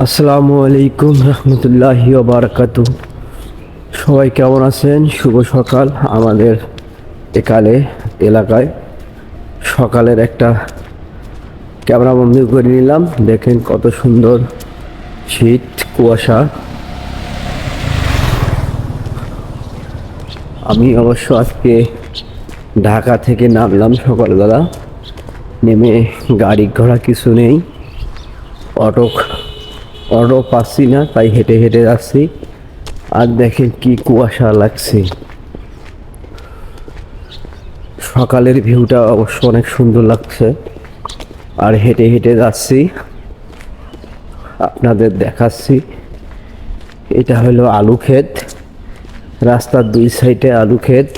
আসসালামু আলাইকুম রহমতুল্লাহি বারাকাত সবাই কেমন আছেন? শুভ সকাল আমাদের একালে এলাকায়। সকালের একটা ক্যামেরা বন্দি করে নিলাম। দেখেন কত সুন্দর শীত, কুয়াশা। আমি অবশ্য আজকে ঢাকা থেকে নামলাম সকালবেলা। নেমে গাড়ি ঘোড়া কিছু নেই। অটো অটো পাচ্ছি না, তাই হেঁটে হেঁটে যাচ্ছি। আর দেখেন কি কুয়াশা লাগছে। সকালের ভিউটা অবশ্য অনেক সুন্দর লাগছে। আর হেঁটে হেঁটে যাচ্ছি। আপনাদের দেখাচ্ছি। এটা হলো আলু ক্ষেত। রাস্তার দুই সাইডে আলু ক্ষেত।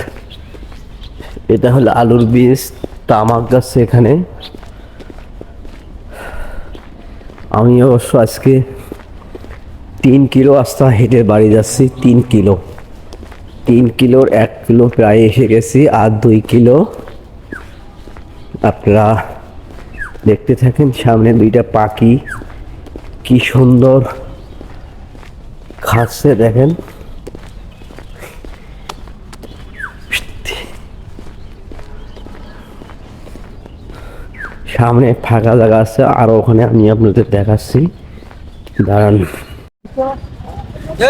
এটা হলো আলুর বীজ, তামাক গাছ এখানে। আমি অবশ্য আজকে তিন কিলো আস্তা হেঁটে বাড়ি যাচ্ছি, তিন কিলো। তিন কিলোর এক কিলো প্রায় এসে গেছি, আর দুই কিলো আপনারা দেখতে থাকেন, সামনে দুইটা পাখি। কি সুন্দর খাচ্ছে দেখেন। সামনে ফাঁকা জায়গা আছে, আর ওখানে আমি আপনাদের দেখাচ্ছি। দাঁড়ান।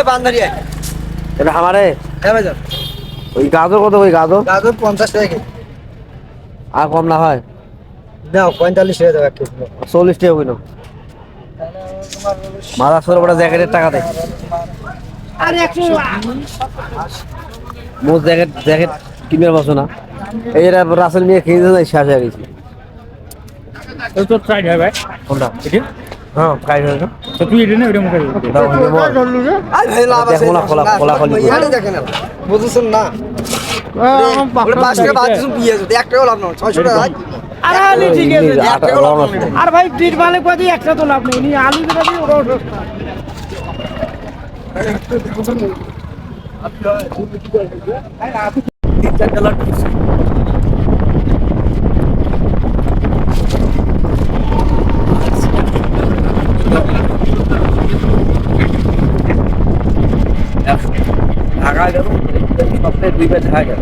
বান্দারি আয়। এটা আমারে? হ্যাঁ ওই গাজর কত ওই গাজর? গাজর পঞ্চাশ টাকা কেজি। আর কম না হয়? নাও পঁয়তাল্লিশ টাকা দেবে এক কেজি। চল্লিশ টাকা হইল। মাথা সরে বড় জ্যাকেটের টাকা দেয়। আরে একশো মোট জ্যাকেট জ্যাকেট কিনবে বসো না? এই যে রাসেল নিয়ে খেয়ে দিয়ে শেষ হয়ে গেছে। তো ট্রাই হয় ভাই। কোনটা? হ্যাঁ হয়ে হইলে মোর আরে ভাই লাভ না, খোলা- খোলা খোলি করে। এখানে দেখেন না বুঝছেন না ওটা পাঁচ টাকা বাদ দিয়েছেন বিয়ে যদি এক টাকাও লাভ না ছয়শো টাকা হয়। আরে ঠিক আছে আটা- এক টাকাও লাভ রং না আছে। আর ভাই ডিট ভালো করে দিয়ে একটা তো লাভ নেই আলু দিয়ে ঢাকা গেল সপ্তাহে দুইবার ঢাকা গেল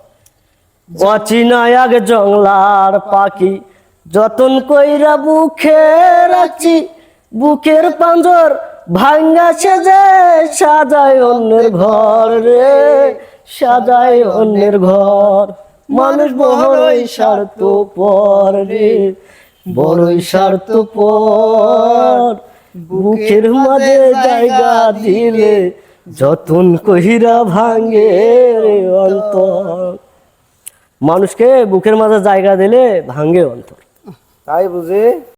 অচিনা এক জংলার পাখি। যতন কইরা বুকে রাখছি, বুকের পাঞ্জর ভাঙ্গা সেজে সাজায় অন্যের ঘর রে, সাজায় অন্যের ঘর। মানুষ বড়ই স্বার্থ পর রে, বড়ই স্বার্থ পর বুকের মাঝে জায়গা দিলে যতন কহিরা ভাঙ্গে রে অন্তর। মানুষকে বুকের মাঝে জায়গা দিলে ভাঙ্গে অন্তর। তাই বুঝে?